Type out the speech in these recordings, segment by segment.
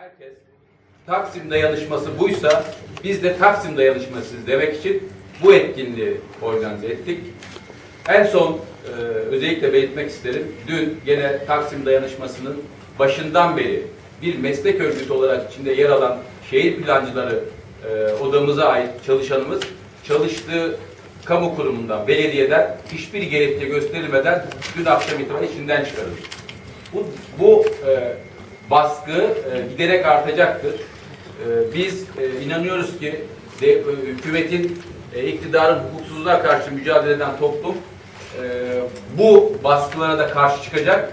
Herkes Taksim dayanışması buysa biz de Taksim dayanışmasıyız demek için bu etkinliği organize ettik. En son e, özellikle belirtmek isterim. Dün gene Taksim dayanışmasının başından beri bir meslek örgütü olarak içinde yer alan şehir plancıları e, odamıza ait çalışanımız çalıştığı kamu kurumundan, belediyeden hiçbir gerekçe gösterilmeden dün akşam itibariyle işinden çıkarıldı. Bu, bu e, baskı e, giderek artacaktır. E, biz e, inanıyoruz ki de, e, hükümetin e, iktidarın hukuksuzluğa karşı mücadele eden toplum e, bu baskılara da karşı çıkacak.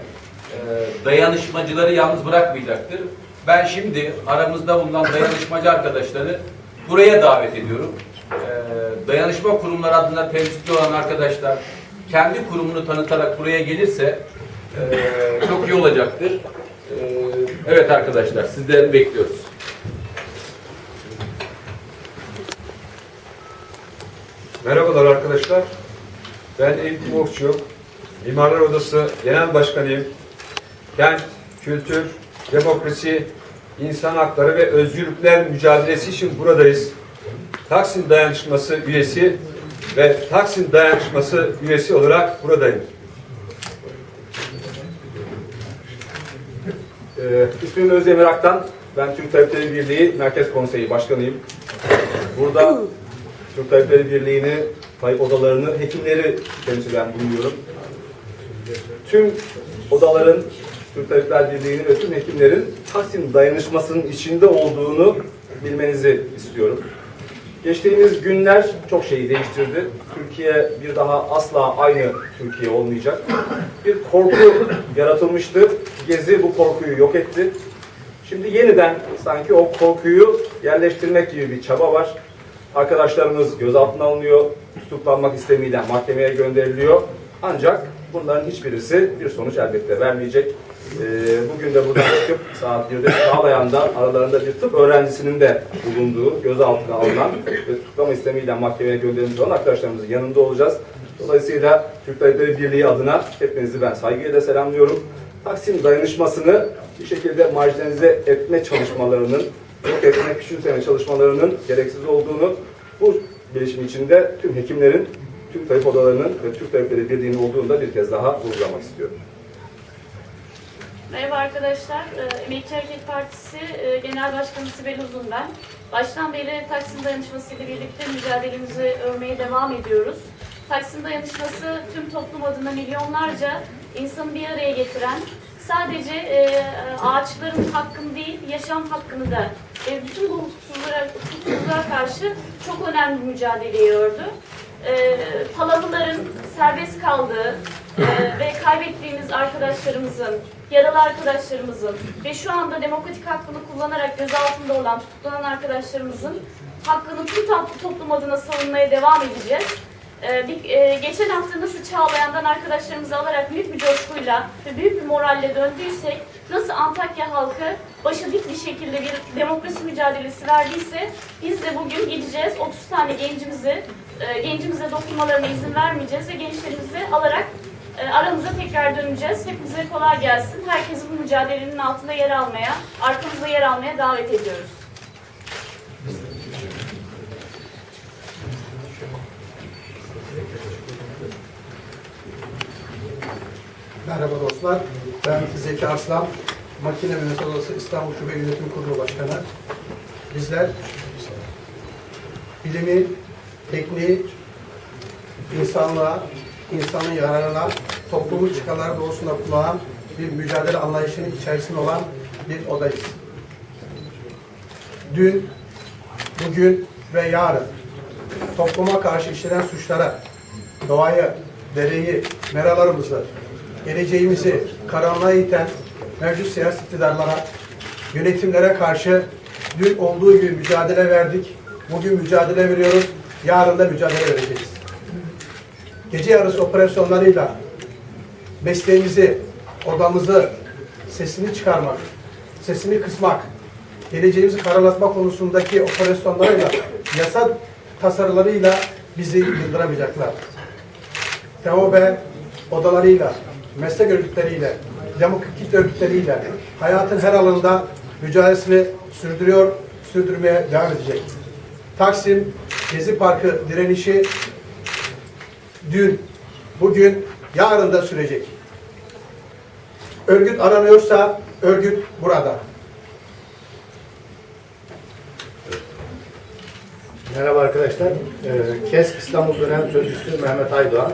E, dayanışmacıları yalnız bırakmayacaktır. Ben şimdi aramızda bulunan dayanışmacı arkadaşları buraya davet ediyorum. E, dayanışma kurumları adına temsilci olan arkadaşlar kendi kurumunu tanıtarak buraya gelirse e, çok iyi olacaktır. E, evet arkadaşlar sizleri bekliyoruz. Merhabalar arkadaşlar. Ben Eğitim Okçu. Mimarlar Odası Genel Başkanıyım. Kent, kültür, demokrasi, insan hakları ve özgürlükler mücadelesi için buradayız. Taksim Dayanışması üyesi ve Taksim Dayanışması üyesi olarak buradayım. Ee, ismim Özdemir Aktan. Ben Türk Tabipleri Birliği Merkez Konseyi Başkanıyım. Burada Türk Tabipleri Birliği'ni, Tayyip odalarını, hekimleri temsilen bulunuyorum. Tüm odaların, Türk Tabipler Birliği'nin ve tüm hekimlerin Taksim dayanışmasının içinde olduğunu bilmenizi istiyorum. Geçtiğimiz günler çok şeyi değiştirdi. Türkiye bir daha asla aynı Türkiye olmayacak. Bir korku yaratılmıştı. Gezi bu korkuyu yok etti. Şimdi yeniden sanki o korkuyu yerleştirmek gibi bir çaba var. Arkadaşlarımız gözaltına alınıyor, tutuklanmak istemiyle mahkemeye gönderiliyor. Ancak bunların hiçbirisi bir sonuç elbette vermeyecek. Ee, bugün de buradan çıkıp saat 1'de Çağlayan'da aralarında bir tıp öğrencisinin de bulunduğu, gözaltına alınan ve tutuklama istemiyle mahkemeye gönderilmiş olan arkadaşlarımızın yanında olacağız. Dolayısıyla Türk Tabipleri Birliği adına hepinizi ben saygıyla selamlıyorum. Taksim dayanışmasını bir şekilde marjinalize etme çalışmalarının, yok etme, küçümseme çalışmalarının gereksiz olduğunu, bu bilişim içinde tüm hekimlerin, tüm tabip odalarının ve Türk Tabipleri Birliği'nin olduğunu da bir kez daha vurgulamak istiyorum. Merhaba arkadaşlar. Ee, Emekçi Hareket Partisi e, Genel Başkanı Sibel Uzun ben. Baştan beri Taksim Dayanışması ile birlikte mücadelemizi örmeye devam ediyoruz. Taksim Dayanışması tüm toplum adına milyonlarca insanı bir araya getiren, sadece e, ağaçların hakkını değil, yaşam hakkını da bütün bu hukuksuzluğa, hukuksuzluğa karşı çok önemli bir mücadeleyi ördü. E, serbest kaldığı e, ve kaybettiğimiz arkadaşlarımızın, yaralı arkadaşlarımızın ve şu anda demokratik hakkını kullanarak gözaltında olan tutuklanan arkadaşlarımızın hakkını tüm top- toplum adına savunmaya devam edeceğiz. Ee, bir, e, geçen hafta nasıl Çağlayan'dan arkadaşlarımızı alarak büyük bir coşkuyla ve büyük bir moralle döndüysek, nasıl Antakya halkı başı dik bir şekilde bir demokrasi mücadelesi verdiyse, biz de bugün gideceğiz 30 tane gencimizi, e, gencimize dokunmalarına izin vermeyeceğiz ve gençlerimizi alarak e, aramıza tekrar döneceğiz. Hepinize kolay gelsin. Herkesi bu mücadelenin altında yer almaya, arkamızda yer almaya davet ediyoruz. Merhaba dostlar. Ben Zeki Arslan. Makine Mühendisleri Odası İstanbul Şube Yönetim Kurulu Başkanı. Bizler bilimi, tekniği, insanlığa, insanın yararına, toplumun çıkarları doğrusunda kullanan bir mücadele anlayışının içerisinde olan bir odayız. Dün, bugün ve yarın topluma karşı işlenen suçlara, doğayı, dereyi, meralarımızı, geleceğimizi karanlığa iten mevcut siyasi iktidarlara, yönetimlere karşı dün olduğu gibi mücadele verdik. Bugün mücadele veriyoruz. Yarın da mücadele vereceğiz. Gece yarısı operasyonlarıyla mesleğimizi, odamızı, sesini çıkarmak, sesini kısmak, geleceğimizi karalatma konusundaki operasyonlarıyla, yasa tasarılarıyla bizi yıldıramayacaklar. TEOB odalarıyla, meslek örgütleriyle, demokratik örgütleriyle hayatın her alanında mücadelesini sürdürüyor, sürdürmeye devam edecek. Taksim Gezi Parkı direnişi dün, bugün, yarın da sürecek. Örgüt aranıyorsa örgüt burada. Merhaba arkadaşlar. Ee, KESK İstanbul Dönem Sözcüsü Mehmet Aydoğan.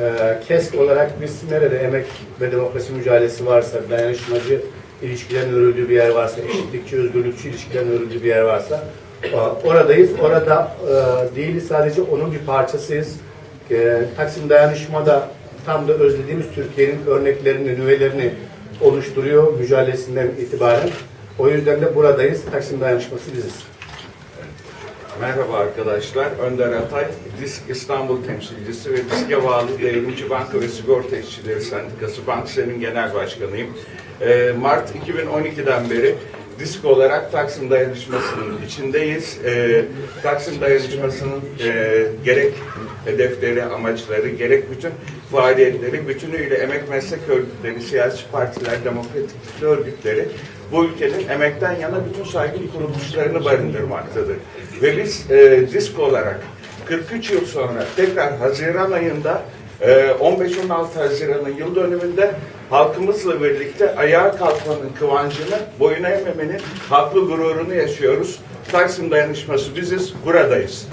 Ee, KESK olarak biz nerede emek ve demokrasi mücadelesi varsa, dayanışmacı ilişkilerin örüldüğü bir yer varsa, eşitlikçi, özgürlükçü ilişkilerin örüldüğü bir yer varsa oradayız. Orada e, değiliz sadece onun bir parçasıyız. E, Taksim Dayanışma'da tam da özlediğimiz Türkiye'nin örneklerini, nüvelerini oluşturuyor mücadelesinden itibaren. O yüzden de buradayız. Taksim Dayanışması biziz. Merhaba arkadaşlar. Önder Atay, Disk İstanbul temsilcisi ve Disk'e bağlı Devrimci Banka ve Sigorta İşçileri Sendikası Banksen'in genel başkanıyım. Ee, Mart 2012'den beri Disk olarak Taksim Dayanışması'nın içindeyiz. Ee, Taksim Dayanışması'nın e, gerek hedefleri, amaçları, gerek bütün faaliyetleri bütünüyle emek meslek örgütleri, siyasi partiler, demokratik örgütleri bu ülkenin emekten yana bütün saygın kuruluşlarını barındırmaktadır. Ve biz e, disk olarak 43 yıl sonra tekrar Haziran ayında e, 15-16 Haziran'ın yıl dönümünde halkımızla birlikte ayağa kalkmanın kıvancını, boyun eğmemenin haklı gururunu yaşıyoruz. Taksim Dayanışması biziz, buradayız.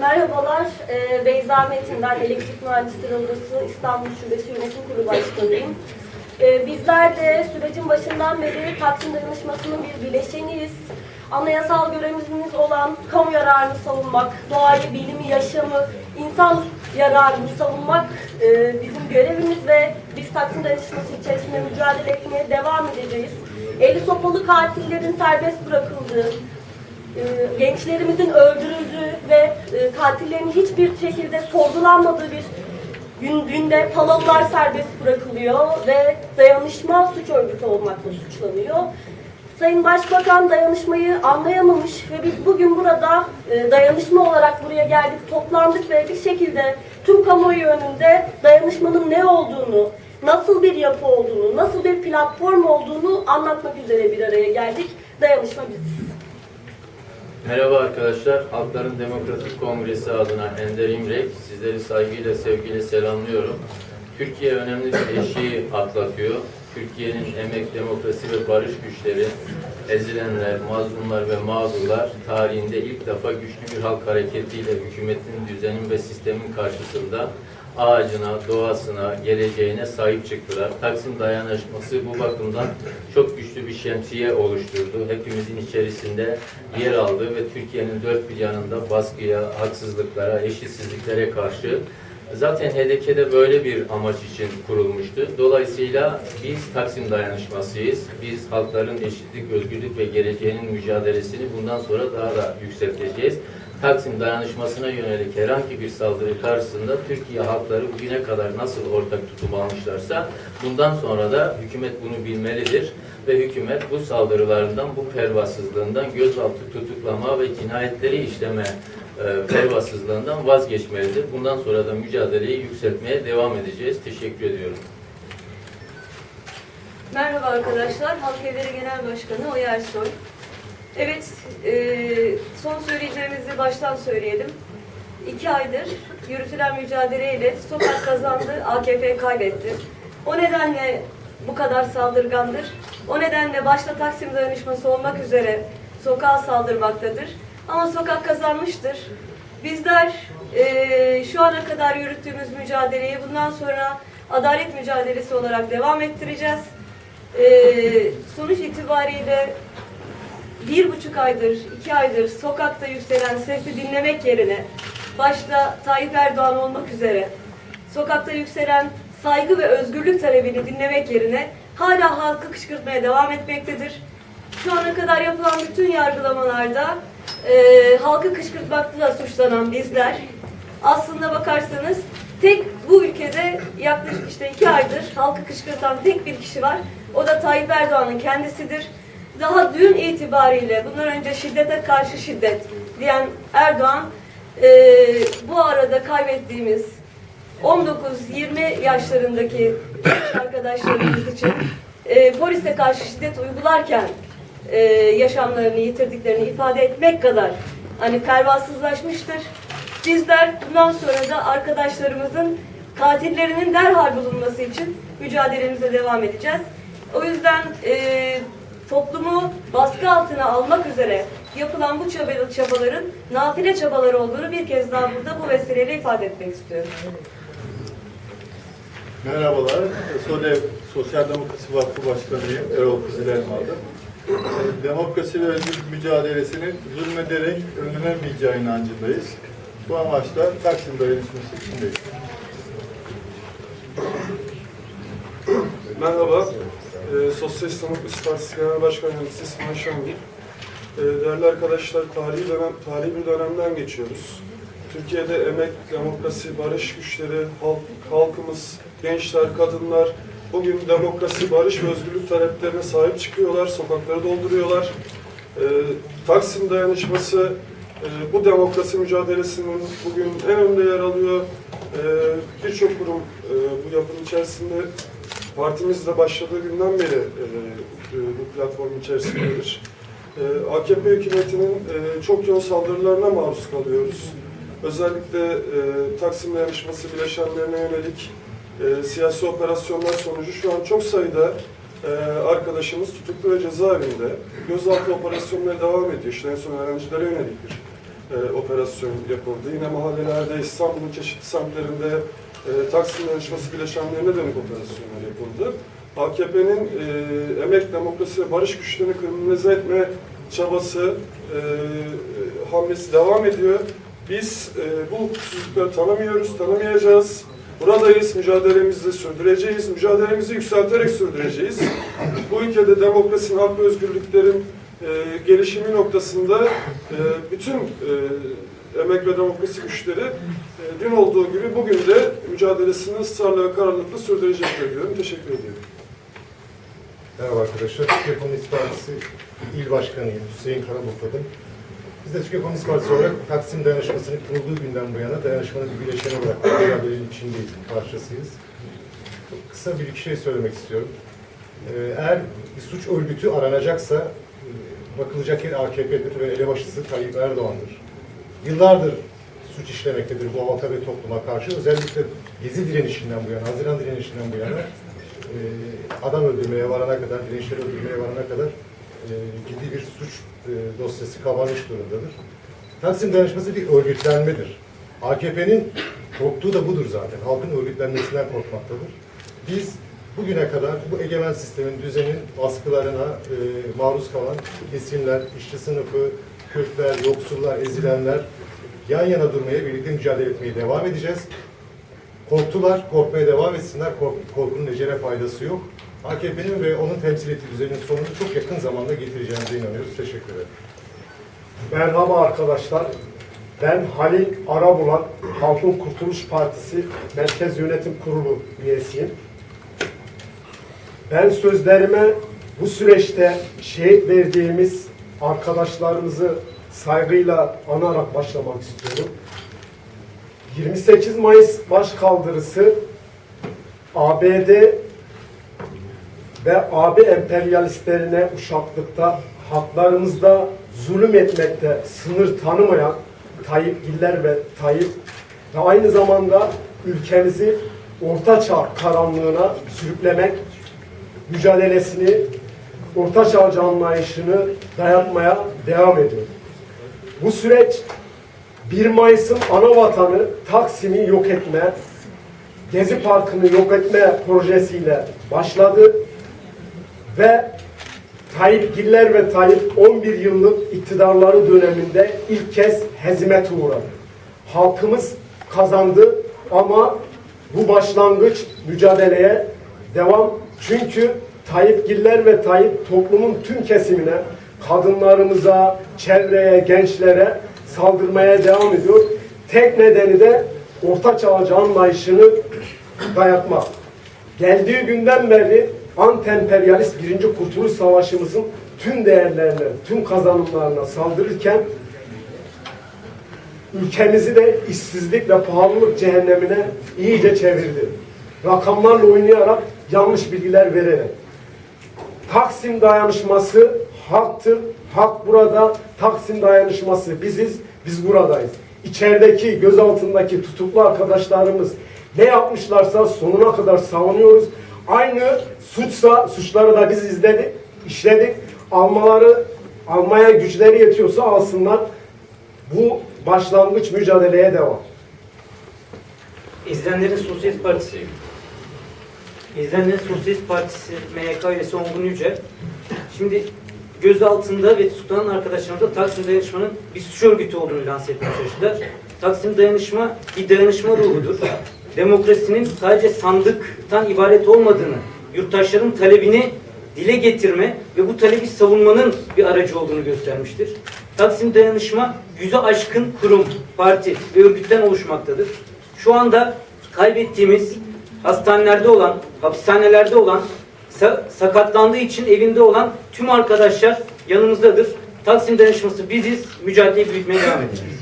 Merhabalar, e, Beyza Metin, ben Elektrik Mühendisleri Odası İstanbul Şubesi Yönetim Kurulu Başkanıyım. E, bizler de sürecin başından beri Taksim Dayanışması'nın bir bileşeniyiz. Anayasal görevimiz olan kamu yararını savunmak, doğayı, bilimi, yaşamı, insan yararını savunmak e, bizim görevimiz ve biz Taksim Dayanışması içerisinde mücadele etmeye devam edeceğiz. Eli sopalı katillerin serbest bırakıldığı, gençlerimizin öldürüldüğü ve e, katillerin hiçbir şekilde sorgulanmadığı bir gün, günde Palalılar serbest bırakılıyor ve dayanışma suç örgütü olmakla suçlanıyor. Sayın Başbakan dayanışmayı anlayamamış ve biz bugün burada e, dayanışma olarak buraya geldik, toplandık ve bir şekilde tüm kamuoyu önünde dayanışmanın ne olduğunu, nasıl bir yapı olduğunu, nasıl bir platform olduğunu anlatmak üzere bir araya geldik. Dayanışma biziz. Merhaba arkadaşlar. Halkların Demokratik Kongresi adına Ender İmrek. Sizleri saygıyla, sevgiyle selamlıyorum. Türkiye önemli bir eşiği atlatıyor. Türkiye'nin emek, demokrasi ve barış güçleri, ezilenler, mazlumlar ve mağdurlar tarihinde ilk defa güçlü bir halk hareketiyle hükümetin, düzenin ve sistemin karşısında ağacına, doğasına, geleceğine sahip çıktılar. Taksim Dayanışması bu bakımdan çok güçlü bir şemsiye oluşturdu. Hepimizin içerisinde yer aldı ve Türkiye'nin dört bir yanında baskıya, haksızlıklara, eşitsizliklere karşı Zaten HDK'de böyle bir amaç için kurulmuştu. Dolayısıyla biz Taksim Dayanışmasıyız. Biz halkların eşitlik, özgürlük ve geleceğinin mücadelesini bundan sonra daha da yükselteceğiz. Taksim Dayanışması'na yönelik herhangi bir saldırı karşısında Türkiye halkları bugüne kadar nasıl ortak tutum almışlarsa bundan sonra da hükümet bunu bilmelidir ve hükümet bu saldırılarından, bu pervasızlığından, gözaltı tutuklama ve cinayetleri işleme e, pervasızlığından vazgeçmelidir. Bundan sonra da mücadeleyi yükseltmeye devam edeceğiz. Teşekkür ediyorum. Merhaba arkadaşlar, Halk Evleri Genel Başkanı Oya Ersoy. Evet, e, son söyleyeceğimizi baştan söyleyelim. İki aydır yürütülen mücadeleyle sokak kazandı, AKP kaybetti. O nedenle bu kadar saldırgandır. O nedenle başta Taksim Dayanışması olmak üzere sokağa saldırmaktadır. Ama sokak kazanmıştır. Bizler e, şu ana kadar yürüttüğümüz mücadeleyi bundan sonra adalet mücadelesi olarak devam ettireceğiz. Ee, sonuç itibariyle bir buçuk aydır, iki aydır sokakta yükselen sesi dinlemek yerine başta Tayyip Erdoğan olmak üzere sokakta yükselen saygı ve özgürlük talebini dinlemek yerine hala halkı kışkırtmaya devam etmektedir. Şu ana kadar yapılan bütün yargılamalarda e, halkı kışkırtmakla suçlanan bizler aslında bakarsanız tek bu ülkede yaklaşık işte iki aydır halkı kışkırtan tek bir kişi var. O da Tayyip Erdoğan'ın kendisidir. Daha dün itibariyle bundan önce şiddete karşı şiddet diyen Erdoğan e, bu arada kaybettiğimiz 19-20 yaşlarındaki arkadaşlarımız için e, polise karşı şiddet uygularken e, yaşamlarını yitirdiklerini ifade etmek kadar hani pervasızlaşmıştır. Bizler bundan sonra da arkadaşlarımızın katillerinin derhal bulunması için mücadelemize devam edeceğiz. O yüzden e, toplumu baskı altına almak üzere yapılan bu çaba- çabaların nafile çabalar olduğunu bir kez daha burada bu vesileyle ifade etmek istiyorum. Merhabalar, SODEV Sosyal Demokrasi Vakfı Başkanıyım, Erol Kızıl Elmalı. Ee, Demokrasi ve özgürlük mücadelesinin zulmederek önlenemeyeceği inancındayız. Bu amaçla Taksim dayanışması içindeyiz. Merhaba, ee, Sosyalist Demokrasi Partisi Genel Başkan Yardımcısı İsmail Şengül. Ee, değerli arkadaşlar, tarihi, dönem, tarihi bir dönemden geçiyoruz. Türkiye'de emek, demokrasi, barış güçleri, halk, halkımız, gençler, kadınlar bugün demokrasi, barış ve özgürlük taleplerine sahip çıkıyorlar, sokakları dolduruyorlar. Ee, Taksim Dayanışması e, bu demokrasi mücadelesinin bugün en önde yer alıyor. Ee, Birçok kurum e, bu yapının içerisinde Partimiz de başladığı günden beri e, e, bu platform içerisindedir. E, AKP hükümetinin e, çok yoğun saldırılarına maruz kalıyoruz. Özellikle e, Taksim Dayanışması bileşenlerine yönelik e, siyasi operasyonlar sonucu şu an çok sayıda e, arkadaşımız tutuklu ve cezaevinde. Gözaltı operasyonları devam ediyor. İşte en son öğrencilere yönelik bir e, operasyon yapıldı. Yine mahallelerde, İstanbul'un çeşitli semtlerinde e, Taksim Dayanışması bileşenlerine dönük operasyonlar yapıldı. AKP'nin e, emek, demokrasi ve barış güçlerini kriminalize etme çabası, e, hamlesi devam ediyor. Biz e, bu hukuksuzlukları tanımıyoruz, tanımayacağız. Buradayız, mücadelemizi sürdüreceğiz, mücadelemizi yükselterek sürdüreceğiz. Bu ülkede demokrasinin, hak ve özgürlüklerin e, gelişimi noktasında e, bütün e, emek ve demokrasi güçleri e, dün olduğu gibi bugün de mücadelesini ısrarla ve kararlılıkla sürdürecekler diyorum. Teşekkür ediyorum. Merhaba arkadaşlar. Türkiye Komünist Partisi İl Başkanıyım. Hüseyin Karabukladım. Biz de Türkiye Komünist Partisi olarak Taksim Dayanışması'nın kurulduğu günden bu yana dayanışmanın bir bileşeni olarak mücadelenin içindeyiz, parçasıyız. Kısa bir iki şey söylemek istiyorum. Ee, Eğer bir suç örgütü aranacaksa e, bakılacak yer AKP'dir ve elebaşısı Tayyip Erdoğan'dır. Yıllardır suç işlemektedir bu halka ve topluma karşı. Özellikle Gezi direnişinden bu yana, Haziran direnişinden bu yana e, adam öldürmeye varana kadar, dirençleri öldürmeye varana kadar e, ciddi bir suç e, dosyası kabarmış durumdadır. Taksim Dayanışması bir örgütlenmedir. AKP'nin korktuğu da budur zaten. Halkın örgütlenmesinden korkmaktadır. Biz bugüne kadar bu egemen sistemin, düzenin baskılarına e, maruz kalan kesimler, işçi sınıfı, Kürtler, yoksullar, ezilenler yan yana durmaya, birlikte mücadele etmeye devam edeceğiz. Korktular, korkmaya devam etsinler. Kork- korkunun ecele faydası yok. AKP'nin ve onun temsil ettiği düzenin sonunu çok yakın zamanda getireceğimize inanıyoruz. Teşekkür ederim. Merhaba arkadaşlar. Ben Halil Arabulan, Halkın Kurtuluş Partisi Merkez Yönetim Kurulu üyesiyim. Ben sözlerime bu süreçte şehit verdiğimiz arkadaşlarımızı saygıyla anarak başlamak istiyorum. 28 Mayıs başkaldırısı ABD ve AB emperyalistlerine uşaklıkta haklarımızda zulüm etmekte sınır tanımayan Tayyip Giller ve Tayyip ve aynı zamanda ülkemizi ortaçağ karanlığına sürüklemek mücadelesini ortaçağcı anlayışını dayatmaya devam ediyor. Bu süreç 1 Mayıs'ın ana vatanı Taksim'i yok etme, Gezi Parkı'nı yok etme projesiyle başladı ve Tayyip Giller ve Tayyip 11 yıllık iktidarları döneminde ilk kez hezimete uğradı. Halkımız kazandı ama bu başlangıç mücadeleye devam. Çünkü Tayyip Giller ve Tayyip toplumun tüm kesimine, kadınlarımıza, çevreye, gençlere saldırmaya devam ediyor. Tek nedeni de orta çağcı anlayışını dayatmak. Geldiği günden beri antemperyalist birinci Kurtuluş Savaşımızın tüm değerlerine, tüm kazanımlarına saldırırken ülkemizi de işsizlik ve pahalılık cehennemine iyice çevirdi. Rakamlarla oynayarak yanlış bilgiler vererek. Taksim dayanışması haktır. Hak burada. Taksim dayanışması biziz. Biz buradayız. İçerideki, gözaltındaki tutuklu arkadaşlarımız ne yapmışlarsa sonuna kadar savunuyoruz. Aynı suçsa suçları da biz izledik, işledik. Almaları, almaya güçleri yetiyorsa alsınlar. Bu başlangıç mücadeleye devam. İzleyenlerin Sosyalist Partisi İzleyenlerin Sosyalist Partisi MYK üyesi Ongun Yüce şimdi gözaltında ve tutuklanan arkadaşlarımıza Taksim Dayanışma'nın bir suç örgütü olduğunu lanse etmeye çalıştılar. Taksim Dayanışma bir dayanışma ruhudur. Demokrasinin sadece sandıktan ibaret olmadığını, yurttaşların talebini dile getirme ve bu talebi savunmanın bir aracı olduğunu göstermiştir. Taksim Dayanışma yüze aşkın kurum, parti ve örgütten oluşmaktadır. Şu anda kaybettiğimiz hastanelerde olan, hapishanelerde olan, sa- sakatlandığı için evinde olan tüm arkadaşlar yanımızdadır. Taksim Dayanışması biziz, mücadeleyi büyütmeye devam edeceğiz.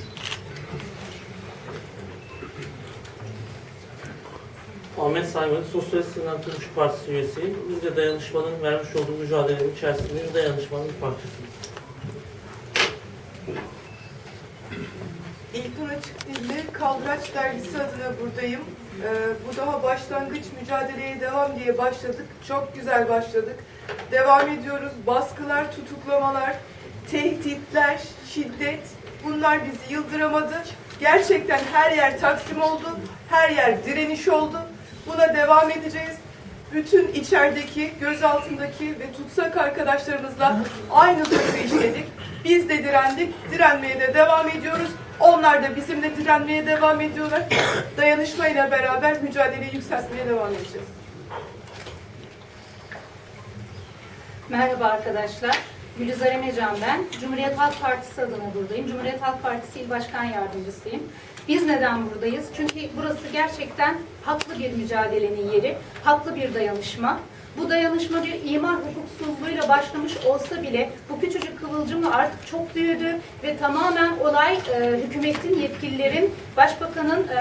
Ahmet Saymalı, Sosyalist İnan Kuruluş Partisi üyesiyim. Biz de dayanışmanın vermiş olduğu mücadelenin içerisindeyiz. Dayanışmanın bir parçasıyız. İlknur Açık Dilli Kaldıraç Dergisi adına buradayım. Ee, bu daha başlangıç mücadeleye devam diye başladık. Çok güzel başladık. Devam ediyoruz. Baskılar, tutuklamalar, tehditler, şiddet bunlar bizi yıldıramadı. Gerçekten her yer taksim oldu. Her yer direniş oldu. Buna devam edeceğiz. Bütün içerideki, gözaltındaki ve tutsak arkadaşlarımızla aynı suçu işledik. Biz de direndik, direnmeye de devam ediyoruz. Onlar da bizimle direnmeye devam ediyorlar. Dayanışmayla beraber mücadeleyi yükseltmeye devam edeceğiz. Merhaba arkadaşlar. Gülizar Emecan ben. Cumhuriyet Halk Partisi adına buradayım. Cumhuriyet Halk Partisi İl Başkan Yardımcısıyım. Biz neden buradayız? Çünkü burası gerçekten haklı bir mücadelenin yeri, haklı bir dayanışma. Bu dayanışma bir imar hukuksuzluğuyla başlamış olsa bile bu küçücük kıvılcımla artık çok büyüdü ve tamamen olay e, hükümetin, yetkililerin, başbakanın e,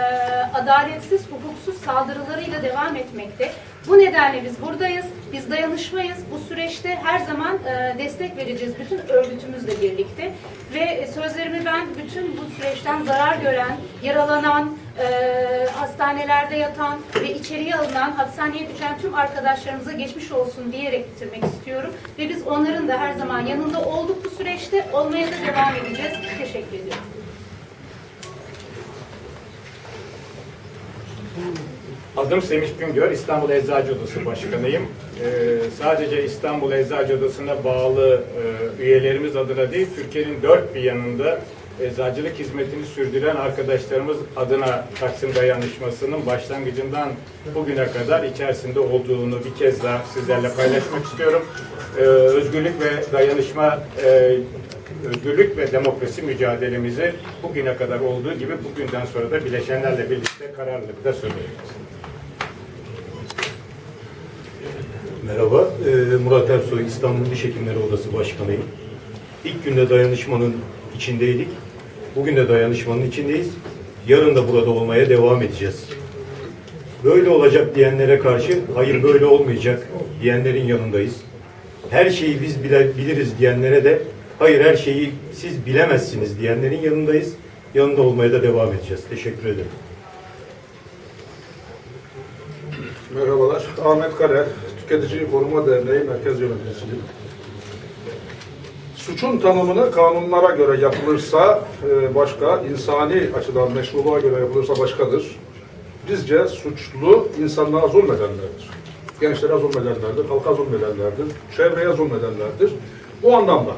adaletsiz, hukuksuz saldırılarıyla devam etmekte. Bu nedenle biz buradayız, biz dayanışmayız. Bu süreçte her zaman e, destek vereceğiz bütün örgütümüzle birlikte. Ve sözlerimi ben bütün bu süreçten zarar gören, yaralanan, e, hastanelerde yatan içeriye alınan, hapishaneye düşen tüm arkadaşlarımıza geçmiş olsun diyerek bitirmek istiyorum. Ve biz onların da her zaman yanında olduk bu süreçte, olmaya da devam edeceğiz. Teşekkür ediyorum. Adım Semih Güngör, İstanbul Eczacı Odası Başkanıyım. Ee, sadece İstanbul Eczacı Odası'na bağlı e, üyelerimiz adına değil, Türkiye'nin dört bir yanında eczacılık hizmetini sürdüren arkadaşlarımız adına Taksim Dayanışması'nın başlangıcından bugüne kadar içerisinde olduğunu bir kez daha sizlerle paylaşmak istiyorum. Ee, özgürlük ve dayanışma e, özgürlük ve demokrasi mücadelemizi bugüne kadar olduğu gibi bugünden sonra da bileşenlerle birlikte kararlılıkla sürdürüyoruz. Merhaba, e, Murat Ersoy, İstanbul Diş Hekimleri Odası Başkanıyım. İlk günde dayanışmanın içindeydik. Bugün de dayanışmanın içindeyiz. Yarın da burada olmaya devam edeceğiz. Böyle olacak diyenlere karşı, hayır böyle olmayacak diyenlerin yanındayız. Her şeyi biz bile, biliriz diyenlere de, hayır her şeyi siz bilemezsiniz diyenlerin yanındayız. Yanında olmaya da devam edeceğiz. Teşekkür ederim. Merhabalar. Ahmet Kale, Tüketici Koruma Derneği Merkez Yöneticisiyim. Suçun tanımını kanunlara göre yapılırsa e, başka, insani açıdan meşruluğa göre yapılırsa başkadır. Bizce suçlu insanlığa zulmedenlerdir. Gençlere zulmedenlerdir, halka zulmedenlerdir, çevreye zulmedenlerdir. Bu anlamda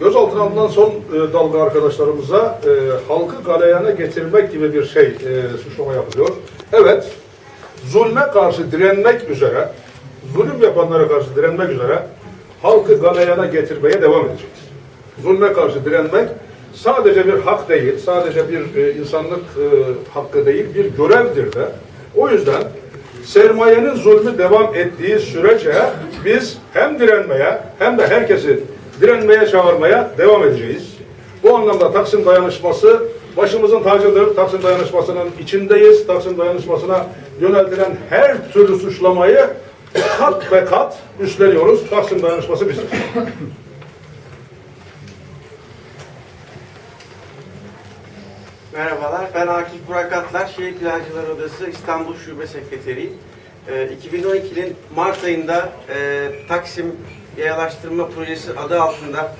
gözaltına alınan son e, dalga arkadaşlarımıza e, halkı galeyana getirmek gibi bir şey suçlama yapılıyor. Evet, zulme karşı direnmek üzere, zulüm yapanlara karşı direnmek üzere halkı galeyana getirmeye devam edeceğiz. Zulme karşı direnmek sadece bir hak değil, sadece bir e, insanlık e, hakkı değil, bir görevdir de. O yüzden sermayenin zulmü devam ettiği sürece biz hem direnmeye hem de herkesi direnmeye çağırmaya devam edeceğiz. Bu anlamda Taksim Dayanışması başımızın tacıdır. Taksim Dayanışması'nın içindeyiz. Taksim Dayanışması'na yöneltilen her türlü suçlamayı kat ve kat üstleniyoruz. Taksim dayanışması bizim. Merhabalar, ben Akif Burak Atlar, Şehir Plancılar Odası İstanbul Şube Sekreteriyim. Ee, 2012'nin Mart ayında e, Taksim Yayalaştırma Projesi adı altında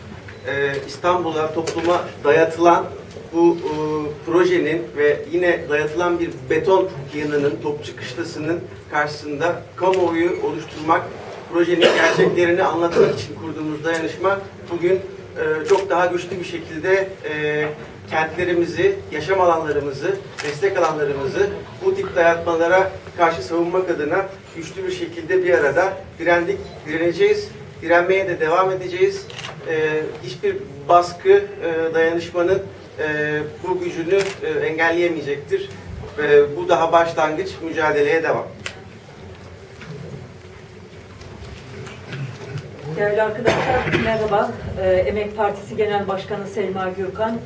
e, İstanbul'a, topluma dayatılan bu e, projenin ve yine dayatılan bir beton yığınının, topçu kışlasının karşısında kamuoyu oluşturmak, projenin gerçeklerini anlatmak için kurduğumuz dayanışma bugün e, çok daha güçlü bir şekilde e, kentlerimizi, yaşam alanlarımızı, destek alanlarımızı bu tip dayatmalara karşı savunmak adına güçlü bir şekilde bir arada direndik, direneceğiz, direnmeye de devam edeceğiz. E, hiçbir baskı e, dayanışmanın e, bu gücünü e, engelleyemeyecektir. E, bu daha başlangıç, mücadeleye devam. Değerli arkadaşlar, merhaba. Ee, Emek Partisi Genel Başkanı Selma Gürkan.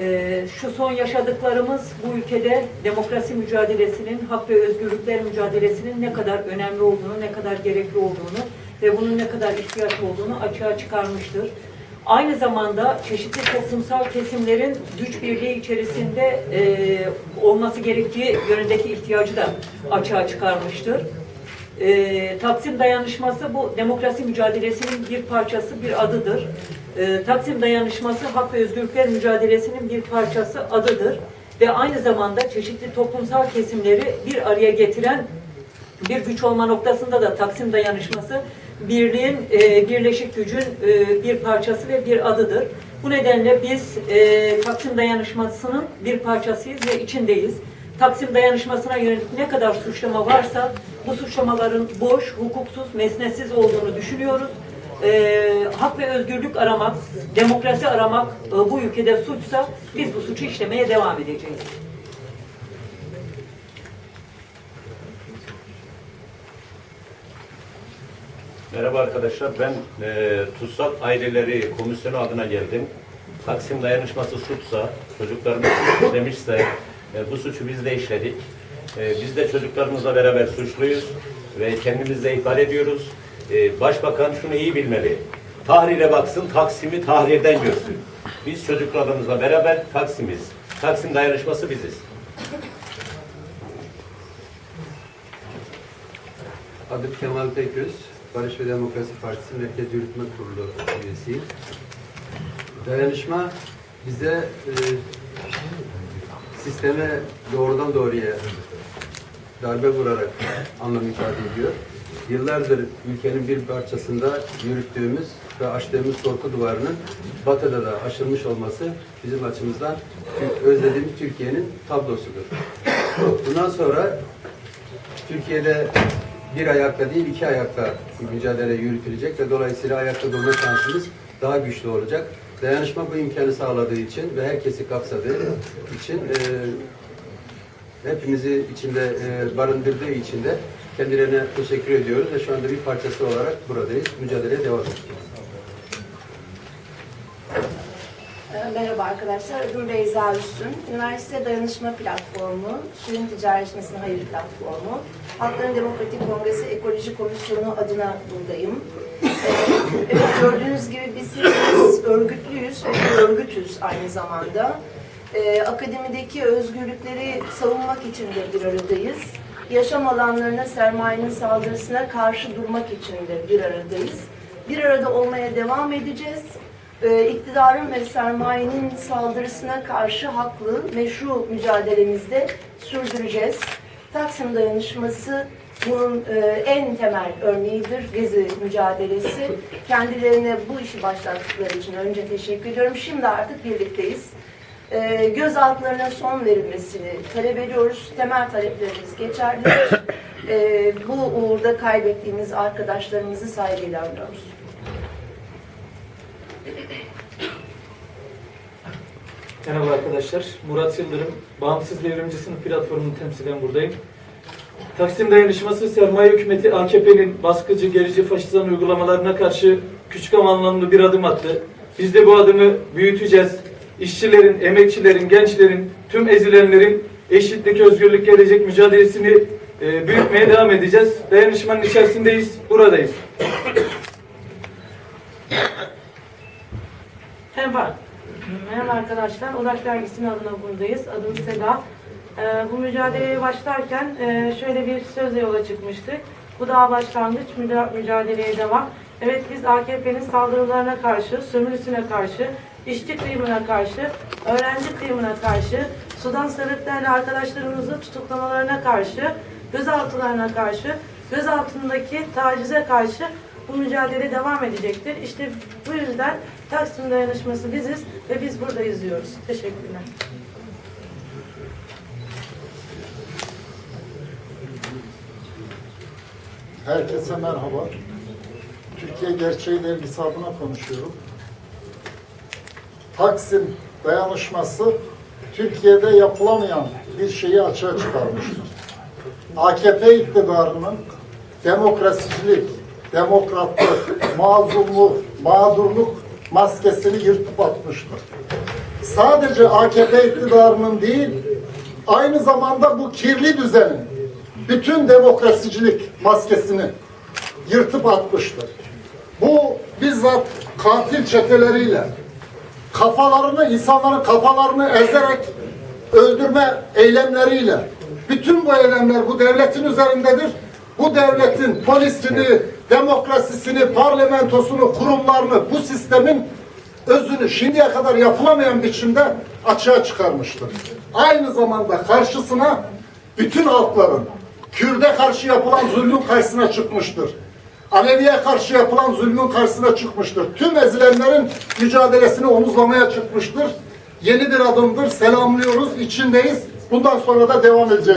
Ee, şu son yaşadıklarımız bu ülkede demokrasi mücadelesinin, hak ve özgürlükler mücadelesinin ne kadar önemli olduğunu, ne kadar gerekli olduğunu ve bunun ne kadar ihtiyaç olduğunu açığa çıkarmıştır. Aynı zamanda çeşitli toplumsal kesimlerin güç birliği içerisinde e, olması gerektiği yönündeki ihtiyacı da açığa çıkarmıştır. E, Taksim Dayanışması bu demokrasi mücadelesinin bir parçası, bir adıdır. E, Taksim Dayanışması hak ve özgürlükler mücadelesinin bir parçası, adıdır. Ve aynı zamanda çeşitli toplumsal kesimleri bir araya getiren bir güç olma noktasında da Taksim Dayanışması birliğin, e, birleşik gücün e, bir parçası ve bir adıdır. Bu nedenle biz e, Taksim Dayanışması'nın bir parçasıyız ve içindeyiz. Taksim dayanışmasına yönelik ne kadar suçlama varsa bu suçlamaların boş, hukuksuz, mesnetsiz olduğunu düşünüyoruz. Ee, hak ve özgürlük aramak, demokrasi aramak e, bu ülkede suçsa biz bu suçu işlemeye devam edeceğiz. Merhaba arkadaşlar, ben e, Tutsal Aileleri Komisyonu adına geldim. Taksim dayanışması suçsa, çocuklarımız demişse e, bu suçu biz de işledik. E, biz de çocuklarımızla beraber suçluyuz ve kendimiz de ihbar ediyoruz. E, Başbakan şunu iyi bilmeli. Tahrire baksın, Taksim'i tahrirden görsün. Biz çocuklarımızla beraber Taksim'iz. Taksim dayanışması biziz. Adım Kemal Pekgöz, Barış ve Demokrasi Partisi Merkez Yürütme Kurulu üyesiyim. Dayanışma bize e, sisteme doğrudan doğruya darbe vurarak anlam ifade ediyor. Yıllardır ülkenin bir parçasında yürüttüğümüz ve aştığımız korku duvarının batıda da aşılmış olması bizim açımızdan özlediğimiz Türkiye'nin tablosudur. Bundan sonra Türkiye'de bir ayakta değil iki ayakta bir mücadele yürütülecek ve dolayısıyla ayakta durma şansımız daha güçlü olacak. Dayanışma bu imkanı sağladığı için ve herkesi kapsadığı için e, hepimizi içinde e, barındırdığı için de kendilerine teşekkür ediyoruz ve şu anda bir parçası olarak buradayız. Mücadeleye devam edeceğiz. Ee, Merhaba arkadaşlar, adım Beyza Üstün. Üniversite Dayanışma Platformu, Suyun Ticaretmesi'nin hayır platformu, Halkların Demokratik Kongresi Ekoloji Komisyonu adına buradayım. Ee, Evet, gördüğünüz gibi biz örgütlüyüz örgütüz aynı zamanda. Ee, Akademideki özgürlükleri savunmak için de bir aradayız. Yaşam alanlarına sermayenin saldırısına karşı durmak için de bir aradayız. Bir arada olmaya devam edeceğiz e, iktidarın ve sermayenin saldırısına karşı haklı, meşru mücadelemizde sürdüreceğiz. Taksim Dayanışması bunun e, en temel örneğidir, Gezi mücadelesi. Kendilerine bu işi başlattıkları için önce teşekkür ediyorum. Şimdi artık birlikteyiz. E, gözaltılarına son verilmesini talep ediyoruz. Temel taleplerimiz geçerlidir. E, bu uğurda kaybettiğimiz arkadaşlarımızı saygıyla anıyoruz. Merhaba arkadaşlar. Murat Yıldırım, Bağımsız Devrimci Sınıf Platformu'nu temsilen buradayım. Taksim Dayanışması sermaye hükümeti AKP'nin baskıcı, gerici, faşizan uygulamalarına karşı küçük ama anlamlı bir adım attı. Biz de bu adımı büyüteceğiz. İşçilerin, emekçilerin, gençlerin, tüm ezilenlerin eşitlik, özgürlük, gelecek mücadelesini e, büyütmeye devam edeceğiz. Dayanışmanın içerisindeyiz, buradayız. Merhaba. Merhaba arkadaşlar. Odak Dergisi'nin adına buradayız. Adım Seda. Ee, bu mücadeleye başlarken e, şöyle bir sözle yola çıkmıştık. Bu daha başlangıç, müca- mücadeleye devam. Evet biz AKP'nin saldırılarına karşı, sömürüsüne karşı, işçi kıyımına karşı, öğrenci kıyımına karşı, Sudan sebeplerle arkadaşlarımızı tutuklamalarına karşı, gözaltılarına karşı, gözaltındaki tacize karşı bu mücadele devam edecektir. İşte bu yüzden Taksim Dayanışması biziz ve biz buradayız diyoruz. Teşekkürler. Herkese merhaba. Türkiye Gerçeği Dergisi adına konuşuyorum. Taksim dayanışması Türkiye'de yapılamayan bir şeyi açığa çıkarmıştır. AKP iktidarının demokrasicilik, demokratlık, mazlumluk, mağdurluk maskesini yırtıp atmıştır. Sadece AKP iktidarının değil, aynı zamanda bu kirli düzenin bütün demokrasicilik maskesini yırtıp atmıştır. Bu bizzat katil çeteleriyle kafalarını, insanların kafalarını ezerek öldürme eylemleriyle bütün bu eylemler bu devletin üzerindedir. Bu devletin polisini, demokrasisini, parlamentosunu, kurumlarını, bu sistemin özünü şimdiye kadar yapılamayan biçimde açığa çıkarmıştır. Aynı zamanda karşısına bütün halkların Kürde karşı yapılan zulmün karşısına çıkmıştır. Alevi'ye karşı yapılan zulmün karşısına çıkmıştır. Tüm ezilenlerin mücadelesini omuzlamaya çıkmıştır. Yeni bir adımdır. Selamlıyoruz, içindeyiz. Bundan sonra da devam edeceğiz.